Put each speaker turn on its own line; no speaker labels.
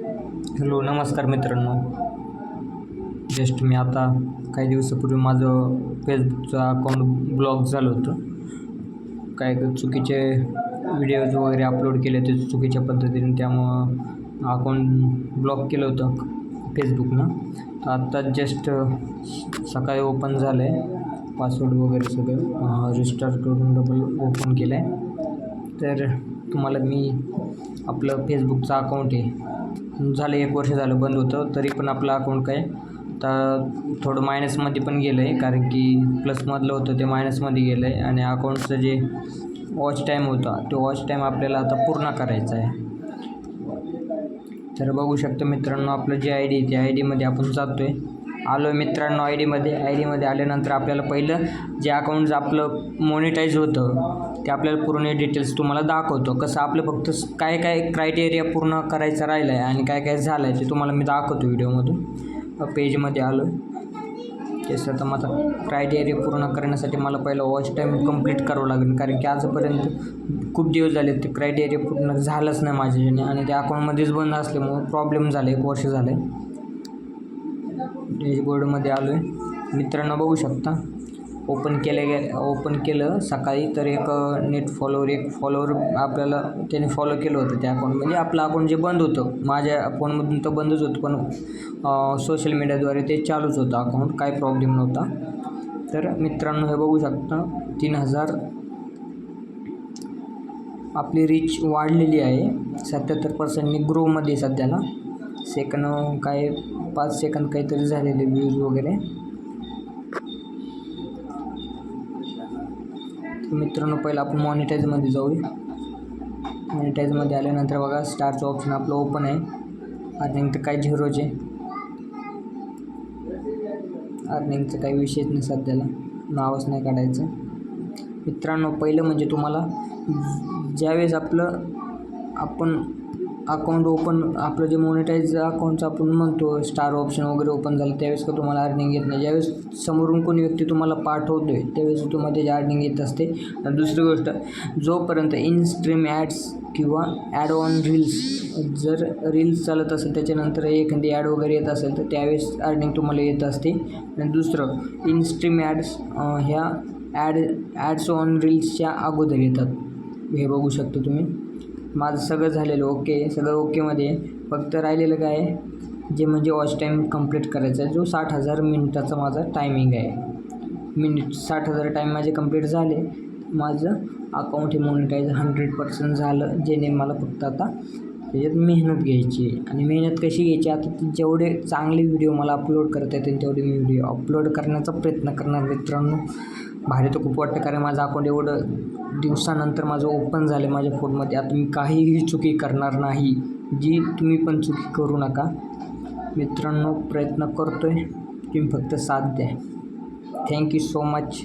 Hello नमस्कार मित्रांनो. Just मी आता काही दिवसापूर्वी माझं फेसबुकचं अकाउंट ब्लॉक झालं होतं. काय चुकीचे व्हिडिओज वगैरे अपलोड केले होते चुकीच्या पद्धतीने त्यामुळं अकाउंट ब्लॉक केलं होतं फेसबुकनं. तर आत्ता जस्ट सकाळी ओपन झालं आहे पासवर्ड वगैरे सगळं रिस्टार्ट करून डबल ओपन केलं आहे तर तुम्हाला मी आपलं फेसबुकचं अकाउंट आहे झालं एक वर्ष झालं बंद होतं तरी पण आपलं अकाउंट काय तर थोडं मायनसमध्ये पण गेलं आहे कारण की प्लसमधलं होतं ते मायनसमध्ये गेलं आहे आणि अकाउंटचं जे वॉच टाईम होता तो वॉच टाईम आपल्याला आता पूर्ण करायचा आहे. तर बघू शकतो मित्रांनो आपलं जे आय डी त्या आय डीमध्ये आपण जातो आहे आलो मित्रांनो आय डीमध्ये आय डीमध्ये आल्यानंतर आपल्याला पहिलं जे अकाउंट आपलं मोनिटाईज होतं ते आपल्याला पूर्ण डिटेल्स तुम्हाला दाखवतो. कसं आपलं फक्त काय काय क्रायटेरिया पूर्ण करायचं राहिलं आहे आणि काय काय झालं आहे ते तुम्हाला मी दाखवतो व्हिडिओमधून. पेजमध्ये आलो. तेच आता माझा क्रायटेरिया पूर्ण करण्यासाठी मला पहिलं वॉच टाईम कंप्लीट करावं लागेल. कारण की आजपर्यंत खूप दिवस झाले ते क्रायटेरिया पूर्ण झालंच नाही माझ्याने आणि ते अकाउंटमध्येच बंद असल्यामुळं प्रॉब्लेम झाले एक वर्ष झालं आहे डॅशबोर्डमध्ये आलो आहे मित्रांनो बघू शकता. ओपन केलं गे ओपन केलं सकाळी तर एक नेट फॉलोवर एक फॉलोवर आपल्याला त्याने फॉलो केलं होतं त्या अकाउंट म्हणजे आपलं अकाउंट जे बंद होतं माझ्या फोनमधून तर बंदच होतं पण सोशल मीडियाद्वारे ते चालूच होतं अकाउंट काय प्रॉब्लेम नव्हता. तर मित्रांनो हे बघू शकता तीन हजार आपली रीच वाढलेली आहे. सत्याहत्तर पर्सेंटनी ग्रोमध्ये सध्याला. सेकंड काय पाच सेकंद काहीतरी झालेले व्ह्यूज वगैरे. मित्रांनो पहिलं आपण मॉनिटाईजमध्ये जाऊया. मॉनिटाईजमध्ये आल्यानंतर बघा स्टारचं ऑप्शन आपलं ओपन आहे. अर्निंग तर काय झिरोचे अर्निंगचं काही विषयच नाही सध्याला. नावच नाही काढायचं. मित्रांनो पहिलं म्हणजे तुम्हाला ज्यावेळेस आपलं आपण अकाउंट ओपन आपलं जे मोनिटाईज अकाउंटचं आपण म्हणतो स्टार ऑप्शन वगैरे ओपन झालं त्यावेळेस का तुम्हाला अर्निंग येत नाही. ज्यावेळेस समोरून कोणी व्यक्ती तुम्हाला पाठवतो आहे त्यावेळेस तुम्हाला त्याची अर्निंग येत असते. आणि दुसरी गोष्ट जोपर्यंत इन स्ट्रीम ॲड्स किंवा ॲड ऑन रील्स जर रील्स चालत असेल त्याच्यानंतर एखादी ॲड वगैरे येत असेल तर त्यावेळेस अर्निंग तुम्हाला येत असते. आणि दुसरं इन स्ट्रीम ॲड्स ह्या ॲड ॲड्स ऑन रील्सच्या अगोदर येतात. हे बघू शकता तुम्ही. माझं सगळं झालेलं ओके सगळं ओकेमध्ये फक्त राहिलेलं काय जे म्हणजे वॉच टाईम कंप्लीट करायचा आहे जो साठ हजार मिनिटाचा माझा टायमिंग आहे. मिनिट साठ हजार टाईम माझे कंप्लीट झाले. माझं अकाउंट हे मोनिटाईज हंड्रेड पर्सेंट झालं जेणे मला फक्त आता त्याच्यात मेहनत घ्यायची आहे आणि मेहनत कशी घ्यायची? आता ती जेवढे चांगले व्हिडिओ मला अपलोड करता येतील तेवढे मी व्हिडिओ अपलोड करण्याचा प्रयत्न करणार मित्रांनो. भारी तर खूप वाटतं कारण माझं अकाउंट एवढं दिवसानंतर माझं ओपन झालं माझ्या फोनमध्ये आता मी काहीही चुकी करणार नाही जी तुम्ही पण चुकी करू नका. मित्रांनो प्रयत्न करतो आहे तुम्ही फक्त साथ द्या. Thank you so much